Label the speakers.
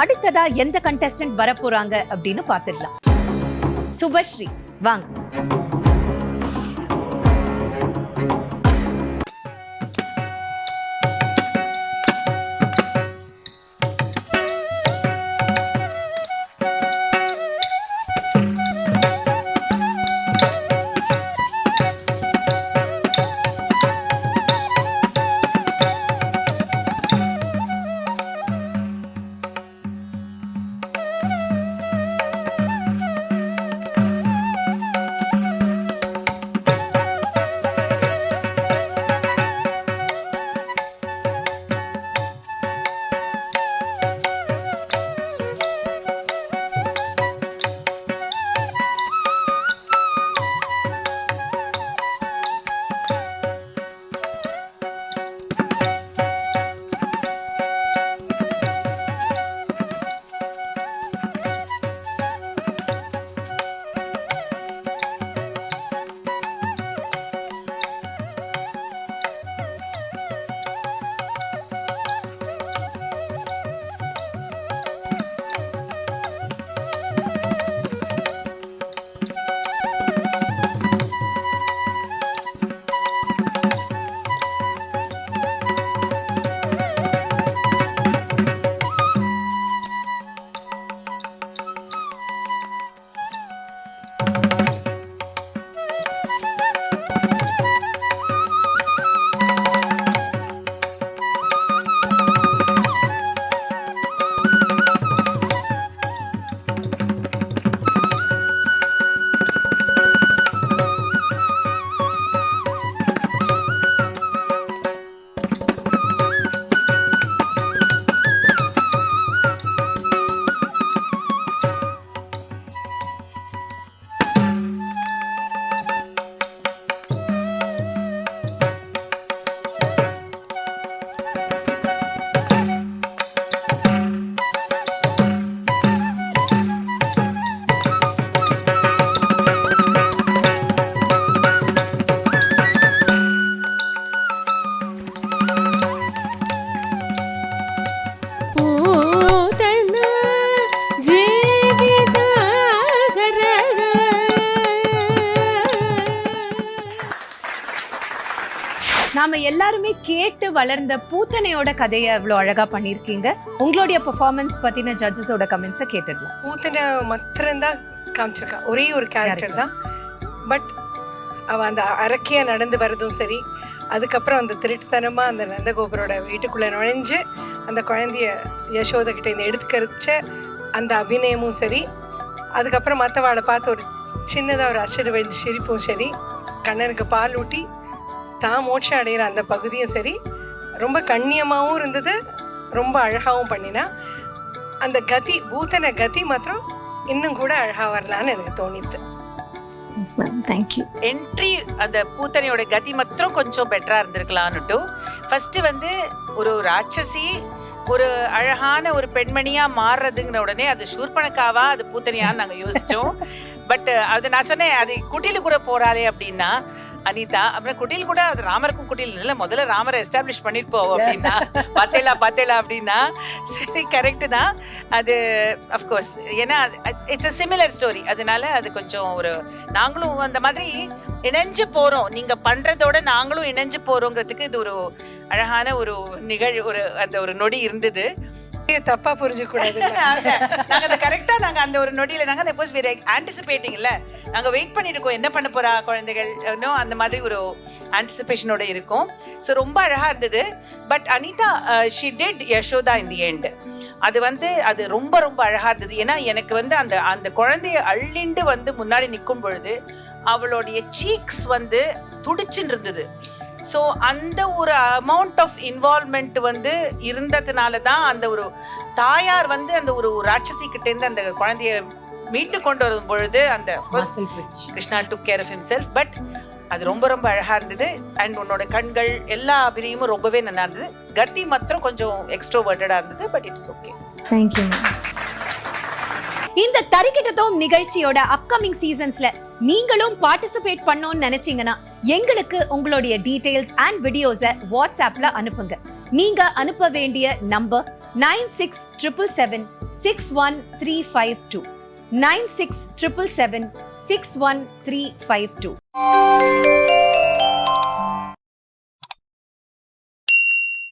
Speaker 1: அடுத்ததா எந்த கண்டஸ்டன்ட் வரப்போறாங்க அப்படின்னு பாத்துடலாம் சுபஸ்ரீ வாங்க. நாம எல்லாருமே கேட்டு வளர்ந்த பூத்தனையோட கதையை அவ்வளோ அழகா பண்ணியிருக்கீங்க. உங்களுடைய பெர்ஃபார்மன்ஸ் பத்தின ஜட்ஜஸோட கமெண்ட்ஸை கேட்டுடலாம்.
Speaker 2: பூத்தனை மாத்திரம்தான் காமிச்சிருக்கா. ஒரே ஒரு கேரக்டர் தான். பட் அவ அந்த அரக்கையா நடந்து வர்றதும் சரி அதுக்கப்புறம் அந்த திருட்டுத்தனமா அந்த நந்தகோபுரோட வீட்டுக்குள்ள நுழைஞ்சு அந்த குழந்தைய யசோதை கிட்ட இந்த எடுத்துக்கரிச்ச அந்த அபிநயமும் சரி அதுக்கப்புறம் மற்றவாளை பார்த்து ஒரு சின்னதாக ஒரு அச்சடு வெடி சிரிப்பும் சரி கண்ணனுக்கு பால் ஊட்டி தான் மோட்சம் அடையிற அந்த பகுதியும் சரி ரொம்ப கண்ணியமாகவும் இருந்தது ரொம்ப அழகாகவும் பண்ணினா. அந்த கதி பூத்தன கதி மாத்திரம் இன்னும் கூட அழகா வரலான்னு எனக்கு தோணித்து.
Speaker 3: தேங்க்யூ
Speaker 4: என்ட்ரி அந்த பூத்தனையோட கதி மாத்திரம் கொஞ்சம் பெட்டரா இருந்திருக்கலாம்னுட்டு. ஃபர்ஸ்ட் வந்து ஒரு ராட்சசி ஒரு அழகான ஒரு பெண்மணியா மாறுறதுங்கிற உடனே அது சூர்பனக்காவா அது பூத்தனையான்னு நாங்க யோசிச்சோம். பட் அது நான் சொன்னேன் அது குட்டில கூட போறாரே அப்படின்னா அனிதா அப்புறம் குட்டில் கூட அது ராமருக்கும் குட்டில் இல்ல முதல்ல ராமரை எஸ்டாப்ளிஷ் பண்ணிருப்போம் அப்படின்னா பார்த்தேலா பார்த்தேலா அப்படின்னா சரி கரெக்ட் தான். அது அஃப்கோர்ஸ் ஏன்னா இட்ஸ் அ சிமிலர் ஸ்டோரி அதனால அது கொஞ்சம் ஒரு நாங்களும் அந்த மாதிரி இணைஞ்சு போறோம். நீங்க பண்றதோட நாங்களும் இணைஞ்சு போறோங்கிறதுக்கு இது ஒரு அழகான ஒரு நிகழ் ஒரு அந்த ஒரு நொடி இருந்தது.
Speaker 2: தப்பா புரிஞ்சுக்க கூடாது
Speaker 4: நாங்க அந்த கரெக்டா நாங்க அந்த ஒரு நொடியில நாங்க அந்த போஸ் வேற ஆன்டிசிபேட்டிங் இல்ல நாங்க வெயிட் பண்ணிட்டு இருக்கோம் என்ன பண்ண போறா குழந்தைகள்? இன்னும் அந்த மாதிரி ஒரு ஆன்டிசிபேஷனோட இருக்கும். ஸோ ரொம்ப அழகா இருந்தது. But Anitha she did Yashoda in the end அது வந்து அது ரொம்ப ரொம்ப அழகா இருந்தது. ஏன்னா எனக்கு வந்து அந்த அந்த குழந்தைய அள்ளிண்டு வந்து முன்னாடி நிற்கும் பொழுது அவளுடைய சீக்ஸ் வந்து துடிச்சுன்னு இருந்தது. ஸோ அந்த ஒரு அமௌண்ட் ஆஃப் இன்வால்மெண்ட் வந்து இருந்ததுனால தான் அந்த ஒரு தாயார் வந்து அந்த ஒரு ராட்சசி கிட்ட இருந்து அந்த குழந்தைய மீட்டு கொண்டு வரும் பொழுது அந்த Krishna took care of himself. But அது ரொம்ப ரொம்ப அழகா இருந்தது. அண்ட் உன்னோட கண்கள் எல்லா அபிநயமும் ரொம்பவே நல்லா இருந்தது. கத்தி மாத்திரம் கொஞ்சம் எக்ஸ்ட்ரோவர்டடா இருந்தது பட் இட்ஸ் ஓகே
Speaker 3: தேங்க்யூ
Speaker 1: இந்த தறிக்கிட்டத்தோம் நிகழ்ச்சியோட அப்கமிங் சீசன்ஸ்ல நீங்களும் பார்ட்டிசிபேட் பண்ணோம்னு நினைச்சீங்கன்னா எங்களுக்கு உங்களுடைய டீடைல்ஸ் அண்ட் வீடியோஸை வாட்ஸ்அப்ல அனுப்புங்க. நீங்க அனுப்ப வேண்டிய number nine six triple seven six one three five two nine six triple seven six one three five two